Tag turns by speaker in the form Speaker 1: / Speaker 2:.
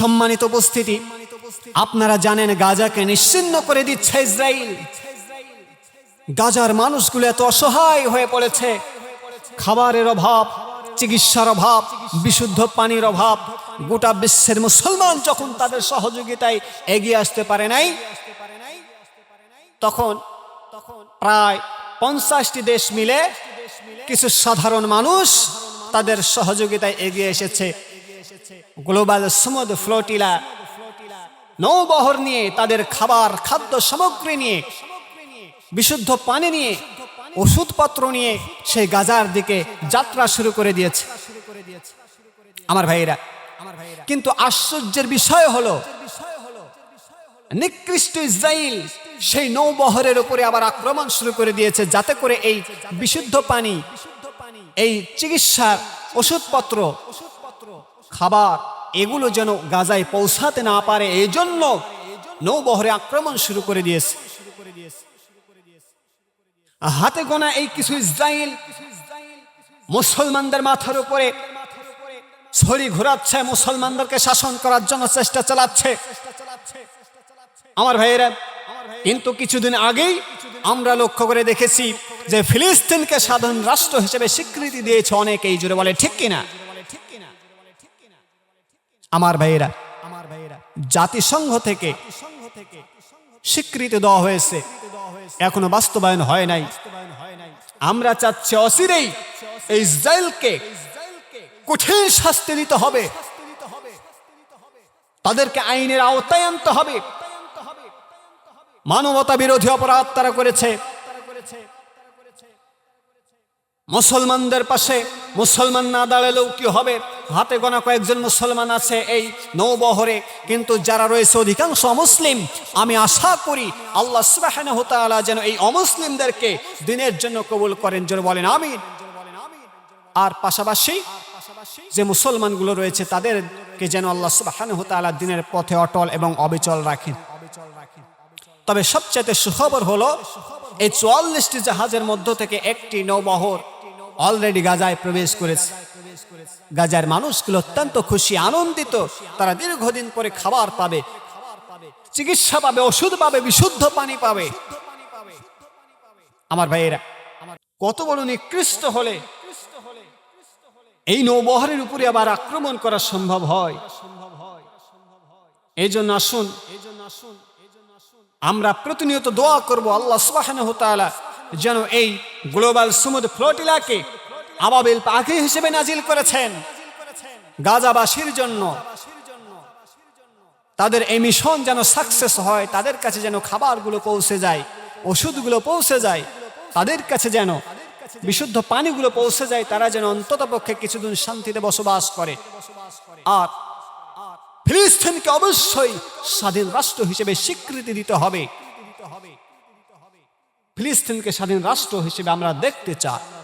Speaker 1: সম্মানিত উপস্থিতি। আপনারা জানেন গাজাকে নিশ্চিন্ন করে দিচ্ছে ইসরায়েল গাজার মানুষগুলো এত অসহায় হয়ে পড়েছে। খাবারের অভাব, চিকিৎসার অভাব, বিশুদ্ধ পানির অভাব, গোটা বিশ্বের মুসলমান যখন তাদের সহযোগিতায় এগিয়ে আসতে পারে নাই, তখন প্রায় পঞ্চাশটি দেশ মিলে কিছু সাধারণ মানুষ তাদের সহযোগিতায় এগিয়ে এসেছে। গ্লোবাল সমুদ্র ফ্লোটিলা নৌবহর নিয়ে, তাদের খাবার, খাদ্য সামগ্রী নিয়ে, বিশুদ্ধ পানি নিয়ে, ওষুধপত্র নিয়ে সেই গাজার দিকে যাত্রা শুরু করে দিয়েছে। আমার ভাইয়েরা, কিন্তু আশ্চর্যের বিষয় হলো, নিকৃষ্ট ইসরায়েল সেই নৌবহরের উপরে আবার আক্রমণ শুরু করে দিয়েছে, যাতে করে এই বিশুদ্ধ পানি, এই চিকিৎসার ওষুধপত্র খাবার, এগুলো যেন গাজায় পৌঁছাতে না পারে এই জন্য নৌবহরে আক্রমণ শুরু করে দিয়েছে। হাতে গোনা এই কিছু ইসরায়েল মুসলমানদের মাথার উপরে ছড়ি ঘোরাচ্ছে, মুসলমানদেরকে শাসন করার জন্য চেষ্টা চালাচ্ছে। আমার ভাইয়েরা, কিন্তু কিছুদিন আগেই আমরা লক্ষ্য করে দেখেছি যে ফিলিস্তিনকে সাধারণ রাষ্ট্র হিসেবে স্বীকৃতি দিয়েছে অনেকেই জুড়ে বলে, ঠিক কিনা? আমার ভাইয়েরা আমার ভাইয়েরা জাতিসংঘ থেকে স্বীকৃতি দেওয়া হয়েছে। এখনও বাস্তবায়ন হয় নাই। আমরা চাচ্ছি অচিরেই এই ইসরায়েলকে কঠিন শাস্তি দিতে হবে। তাদেরকে আইনের আওতায় আনতে হবে। মানবতা বিরোধী অপরাধ তারা করেছে। মুসলমানদের পাশে মুসলমান না দাঁড়ালেও কি হবে? হাতে গোনা কয়েকজন মুসলমান আছে এই নৌবহরে, কিন্তু যারা রয়েছে অধিকাংশ অমুসলিম। আমি আশা করি আল্লাহ সুবাহানাহু তাআলা যেন এই অমুসলিমদেরকে দিনের জন্য কবুল করেন যেন বলেন আমি আর পাশাপাশি যে মুসলমানগুলো রয়েছে, তাদেরকে যেন আল্লাহ সুবাহানাহু তাআলা দিনের পথে অটল এবং অবিচল রাখেন। তবে সবচেয়ে সুখবর হলো, এই চুয়াল্লিশটি জাহাজের মধ্য থেকে একটি নৌবহর অলরেডি গাজায় প্রবেশ করেছে। গাজার মানুষগুলো অত্যন্ত খুশি, আনন্দিত। তারা দীর্ঘদিন পরে খাবার পাবে, চিকিৎসা পাবে, ওষুধ পাবে, বিশুদ্ধ পানি পাবে। আমার ভাইয়েরা, কত বড় নিকৃষ্ট হলে এই নৌবহরের উপরে আবার আক্রমণ করা সম্ভব হয়। এই জন্য আসুন, আমরা প্রতিনিয়ত দোয়া করব আল্লাহ তাআলা যেন এই গ্লোবাল সমুদ্র ফ্লোটিলাকে আবাবিল পাখি হিসেবে নাজিল করেছেন। গাজাবাসীর জন্য। তাদের এই মিশন যেন সাকসেস হয়, তাদের কাছে যেন খাবারগুলো পৌঁছে যায়, ওষুধগুলো পৌঁছে যায়, তাদের কাছে যেন বিশুদ্ধ পানিগুলো পৌঁছে যায়, তারা যেন অন্তত পক্ষে কিছুদিন শান্তিতে বসবাস করে। আর ফিলিস্তিনকে অবশ্যই স্বাধীন রাষ্ট্র হিসেবে স্বীকৃতি দিতে হবে। ফিলিস্তিনকে স্বাধীন রাষ্ট্র হিসেবে আমরা দেখতে চাই।